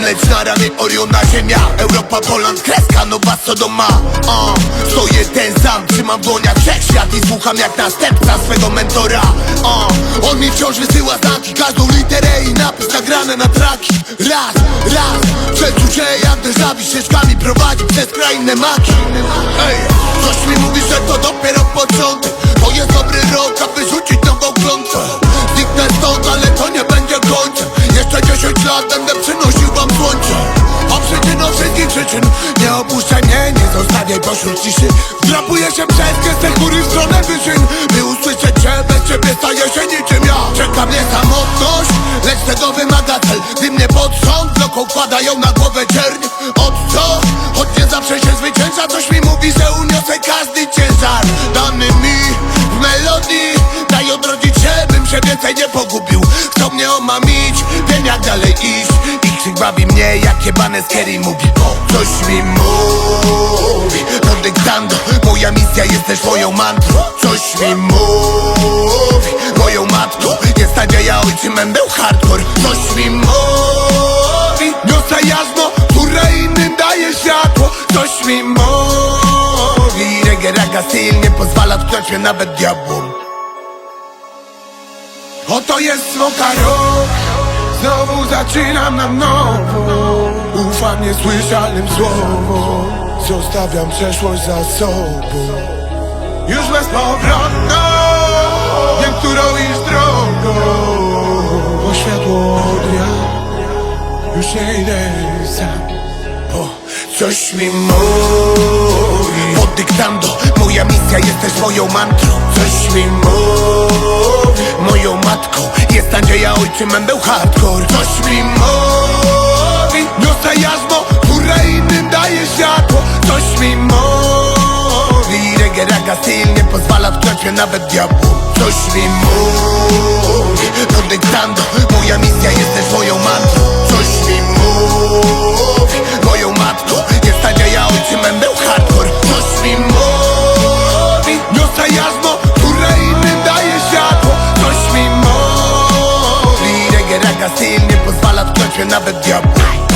lecz na ramię Oriona ziemia. Europa, Poland, kreska, nowa Sodoma uh, Stoję ten sam, trzymam w dłoniach wszechświat I słucham jak następca swego mentora. Uh, On mi wciąż wysyła znaki, każdą literę i napis nagrane na traki. Raz, raz, przeczucie jak vu ścieżkami prowadzi przez krainne maki. Ej, coś mi mówi, że to dopiero początek. To jest dobry rok, aby rzucić Jeszcze 10 lat będę przynosił wam słońce. A przyczyną wszystkich przyczyn Nie opuszczaj mnie, nie zostawiaj pośród ciszy. Wdrapuję się przez gestę góry w stronę wyżyn By usłyszeć cię, bez ciebie staje się niczym ja. Czeka mnie samotność, lecz tego wymaga cel. Gdy mnie pod sąd bloką wkładają na głowę czerń Od co? Choć nie zawsze się zwycięża. Coś mi mówi, że uniosę każdy ciężar. Dany mi w melodii Daj odrodzić się, bym się więcej nie pogubił Mnie omamić, wiem jak dalej iść. Ich krzyk bawi mnie jak jebane scary movie O, Coś mi mówi, no dyktando Moja misja jest też moją mantrą. Coś mi mówi, moją matką Jest nadzieja, ojczymem był hardcore. Coś mi mówi, niosę jarzmo Które innym daje światło. Coś mi mówi. Reggae raga styl nie pozwala tknąć mnie nawet diabłom Oto jest smoka rok. Znowu zaczynam na nowo. Ufam niesłyszalnym słowom. Zostawiam przeszłość za sobą. Już bezpowrotną Wiem, którą iść drogą. Bo światło od dnia Już nie idę sam. O, coś mi mówi. Pod dyktando. Moja misja jest też moją mantrą. Coś mi mówi Moją matką. Jest nadzieja ojczymem był hardcore. Coś mi mówi Niosę jarzmo Które innym daje światło. Coś mi mówi Reggae raga styl nie pozwala wknąć mnie nawet diabłu. Coś mi mówi dyktando Moja misja jest nie pozwala tknąć mnie nawet diabeł